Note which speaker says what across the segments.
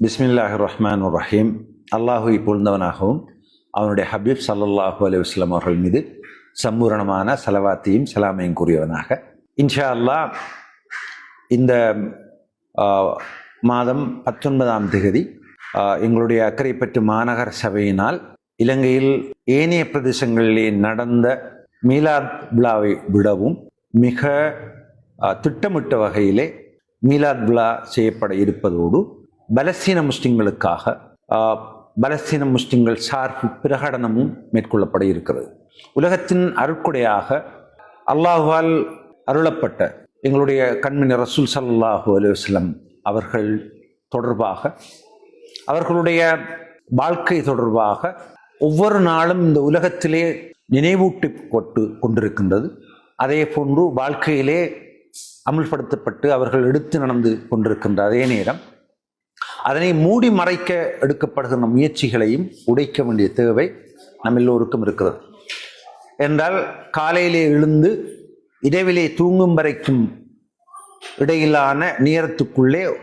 Speaker 1: பிஸ்மில்லாஹ் ரஹ்மான் ரஹீம் அல்லாஹுவை புரிந்தவனாகவும் அவனுடைய ஹபீப் சல்லாஹூ அலி வஸல்லம் அவர்கள் மீது சம்பூரணமான சலவாத்தையும் சலாமையும் கூறியவனாக இன்ஷா அல்லாஹ் இந்த மாதம் பத்தொன்பதாம் திகதி எங்களுடைய அக்கரைப்பற்று மாநகர சபையினால் இலங்கையில் ஏனைய பிரதேசங்களிலே நடந்த மீலாத் விழாவை விடவும் மிக திட்டமிட்ட வகையிலே மீலாத் விழா செய்யப்பட இருப்பதோடு பலஸ்தீன முஸ்லிம்களுக்காக பலஸ்தீன முஸ்லிம்கள் சார்பு பிரகடனமும் மேற்கொள்ளப்பட இருக்கிறது. உலகத்தின் அருட்கொடையாக அல்லாஹுவால் அருளப்பட்ட எங்களுடைய கண்மணி ரசூல் சல்லாஹூ அலுவலம் அவர்கள் தொடர்பாக அவர்களுடைய வாழ்க்கை தொடர்பாக ஒவ்வொரு நாளும் இந்த உலகத்திலே நினைவூட்டி கொட்டு கொண்டிருக்கின்றது. அதே போன்று வாழ்க்கையிலே அமுல்படுத்தப்பட்டு அவர்கள் எடுத்து நடந்து கொண்டிருக்கின்ற அதே நேரம் அதனை மூடி மறைக்க எடுக்கப்படுகின்ற முயற்சிகளையும் உடைக்க வேண்டிய தேவை நம் எல்லோருக்கும் இருக்கிறது. என்றால் காலையிலே எழுந்து இரவிலே தூங்கும் வரைக்கும் இடையிலான நேரத்துக்குள்ளே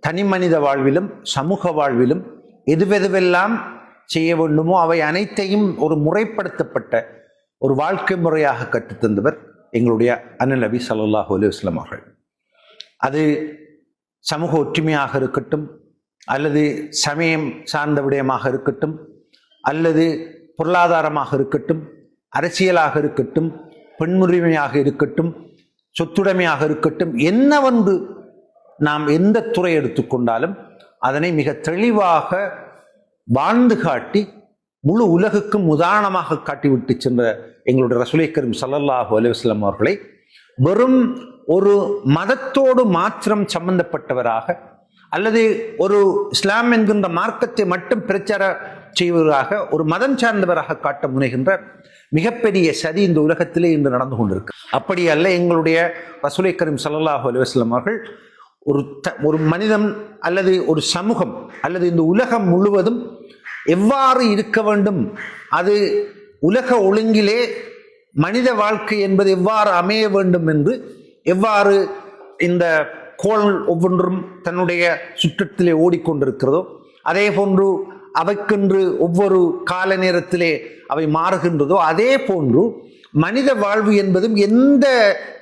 Speaker 1: தனி மனித வாழ்விலும் சமூக வாழ்விலும் எதுவெதுவெல்லாம் செய்ய வேண்டுமோ அவை அனைத்தையும் ஒரு முறைப்படுத்தப்பட்ட ஒரு வாழ்க்கை முறையாக கற்றுத்தந்தவர் எங்களுடைய அண்ணன் நபி சல்லாஹூ அலைஹி அவர்கள். அது சமூக ஒற்றுமையாக இருக்கட்டும் அல்லது சமயம் சார்ந்த விடயமாக இருக்கட்டும் அல்லது பொருளாதாரமாக இருக்கட்டும் அரசியலாக இருக்கட்டும் பெண்முரிமையாக இருக்கட்டும் சொத்துடைமையாக இருக்கட்டும் என்னவென்று நாம் எந்த துறை எடுத்துக்கொண்டாலும் அதனை மிக தெளிவாக வாழ்ந்து காட்டி முழு உலகுக்கும் உதாரணமாக காட்டிவிட்டு சென்ற எங்களுடைய ரசுலை கரும் ஸல்லல்லாஹு அலைஹி அவர்களை வெறும் ஒரு மதத்தோடு மாத்திரம் சம்பந்தப்பட்டவராக அல்லது ஒரு இஸ்லாம் என்கின்ற மார்க்கத்தை மட்டும் பிரச்சார செய்வதாக ஒரு மதம் சார்ந்தவராக காட்ட முனைகின்ற மிகப்பெரிய சதி இந்த உலகத்திலே இன்று நடந்து கொண்டிருக்கு. அப்படி அல்ல எங்களுடைய ரசூலை கரீம் சல்லாஹூ அலுவலம் அவர்கள் ஒரு த ஒரு மனிதன் அல்லது ஒரு சமூகம் அல்லது இந்த உலகம் முழுவதும் எவ்வாறு இருக்க வேண்டும்? அது உலக ஒழுங்கிலே மனித வாழ்க்கை என்பது எவ்வாறு அமைய வேண்டும் என்று எவ்வாறு இந்த கோள்கள் ஒவ்வொன்றும் தன்னுடைய சுற்றத்திலே ஓடிக்கொண்டிருக்கிறதோ அதே போன்று அவைக்கென்று ஒவ்வொரு கால நேரத்திலே அவை மாறுகின்றதோ அதே போன்று மனித வாழ்வு என்பதும் எந்த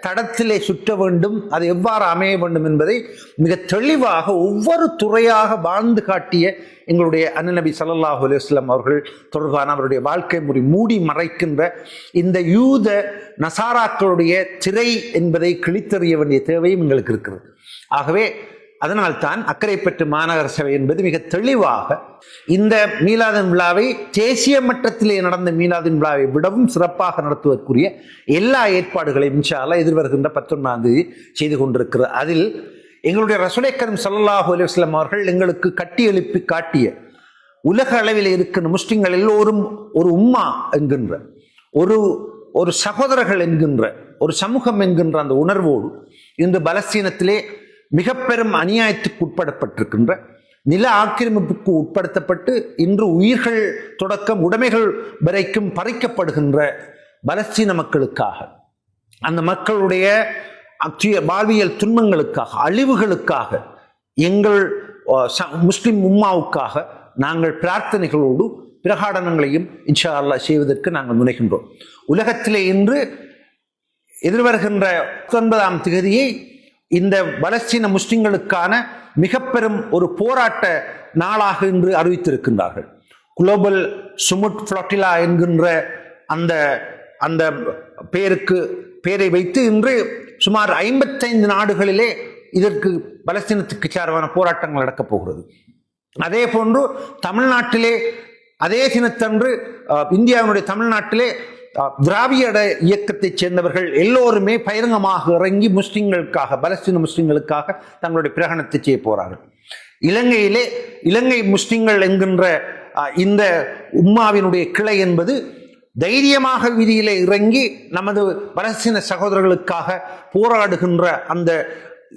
Speaker 1: தடத்திலே சுற்ற வேண்டும் அது எவ்வாறு அமைய வேண்டும் என்பதை மிக தெளிவாக ஒவ்வொரு துறையாக வாழ்ந்து காட்டிய எங்களுடைய அண்ணநபி சல்லாஹூ அலுவலாம் அவர்கள் தொடர்பான அவருடைய வாழ்க்கை முறை மூடி மறைக்கின்ற இந்த யூத நசாராக்களுடைய திரை என்பதை கிழித்தறிய வேண்டிய தேவையும் எங்களுக்கு இருக்கிறது. ஆகவே அதனால்தான் அக்கரைப்பற்று மாநகர சபை என்பது மிக தெளிவாக இந்த மீலாதன் விழாவை தேசிய மட்டத்திலே நடந்த மீலாதன் விழாவை விடவும் சிறப்பாக நடத்துவதற்குரிய எல்லா ஏற்பாடுகளையும் இன்ஷா எதிர்வருகின்ற பத்தொன்பதாம் தேதி செய்து கொண்டிருக்கிறது அதில் எங்களுடைய ரசுலேக்கரம் ஸல்லல்லாஹு அலுவலம் அவர்கள் எங்களுக்கு கட்டி எழுப்பி காட்டிய உலக அளவில் இருக்கின்ற முஸ்லிம்கள் எல்லோரும் ஒரு உம்மா என்கின்ற ஒரு ஒரு சகோதரர்கள் என்கின்ற ஒரு சமூகம் என்கின்ற அந்த உணர்வோடு இன்று பலஸ்தீனத்திலே மிக பெரும் அநியாயத்துக்கு உட்படப்பட்டிருக்கின்ற நில ஆக்கிரமிப்புக்கு உட்படுத்தப்பட்டு இன்று உயிர்கள் தொடக்கம் உடைமைகள் வரைக்கும் பறிக்கப்படுகின்ற பலஸ்தீன மக்களுக்காக அந்த மக்களுடைய வாழ்வியல் துன்பங்களுக்காக அழிவுகளுக்காக எங்கள் ச- முஸ்லிம் உம்மாவுக்காக நாங்கள் பிரார்த்தனைகளோடு பிரகாடனங்களையும் இன்ஷா அல்லாஹ் செய்வதற்கு நாங்கள் முனைகின்றோம். உலகத்திலே இன்று எதிர்வருகின்ற பத்தொன்பதாம் தேதியை இந்த பலஸ்தீன முஸ்லிம்களுக்கான மிக பெரும் ஒரு போராட்ட நாளாக இன்று அறிவித்திருக்கின்றார்கள். குளோபல் சுமுட் ஃப்ளாட்டிலா என்கின்ற அந்த அந்த பேருக்கு பேரை வைத்து இன்று சுமார் ஐம்பத்தைந்து நாடுகளிலே இதற்கு பலஸ்தீனத்துக்கு சார்பான போராட்டங்கள் நடக்கப் போகிறது. அதே போன்று தமிழ்நாட்டிலே அதே தினத்தன்று இந்தியாவினுடைய தமிழ்நாட்டிலே திராவிட இயக்கத்தைச் சேர்ந்தவர்கள் எல்லோருமே பகிரங்கமாக இறங்கி முஸ்லிம்களுக்காக பலஸ்தீன முஸ்லிம்களுக்காக தங்களுடைய பிரகடனத்தை செய்ய போறார்கள். இலங்கையிலே இலங்கை முஸ்லிம்கள் என்கின்ற இந்த உம்மாவினுடைய கிளை என்பது தைரியமாக வீதியிலே இறங்கி நமது பலஸ்தீன சகோதரர்களுக்காக போராடுகின்ற அந்த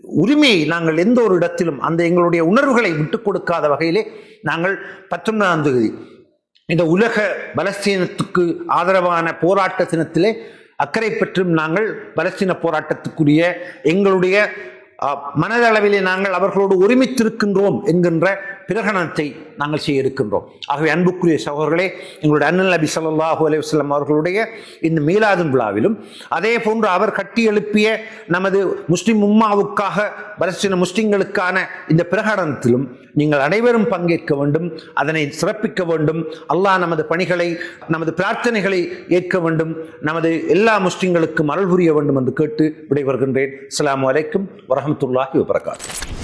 Speaker 1: உரிமையை நாங்கள் எந்த ஒரு இடத்திலும் அந்த எங்களுடைய உணர்வுகளை விட்டுக் கொடுக்காத வகையிலே நாங்கள் பத்தொன்பதாம் தேதி இந்த உலக பலஸ்தீனத்துக்கு ஆதரவான போராட்ட தினத்திலே அக்கறை பெற்றும் நாங்கள் பலஸ்தீன போராட்டத்துக்குரிய எங்களுடைய மனதளவிலே நாங்கள் அவர்களோடு ஒருமித்திருக்கின்றோம் என்கின்ற பிரகடனத்தை நாங்கள் செய்ய இருக்கின்றோம். ஆகவே அன்புக்குரிய சகோதரர்களே எங்களுடைய அண்ணன் நபி ஸல்லல்லாஹு அலைஹி அவர்களுடைய இந்த மீலாதுன் விழாவிலும் அதே போன்று அவர் கட்டி எழுப்பிய நமது முஸ்லிம் உம்மாவுக்காக பலஸ்தீன முஸ்லிம்களுக்கான இந்த பிரகடனத்திலும் நீங்கள் அனைவரும் பங்கேற்க வேண்டும் அதனை சிறப்பிக்க வேண்டும் அல்லாஹ் நமது பணிகளை நமது பிரார்த்தனைகளை ஏற்க வேண்டும் நமது எல்லா முஸ்லிம்களுக்கும் அருள் புரிய வேண்டும் என்று கேட்டு விடைபெறுகின்றேன். அஸ்லாம் அலைக்கும் வரமத்துல்லாஹி வபரகாத்து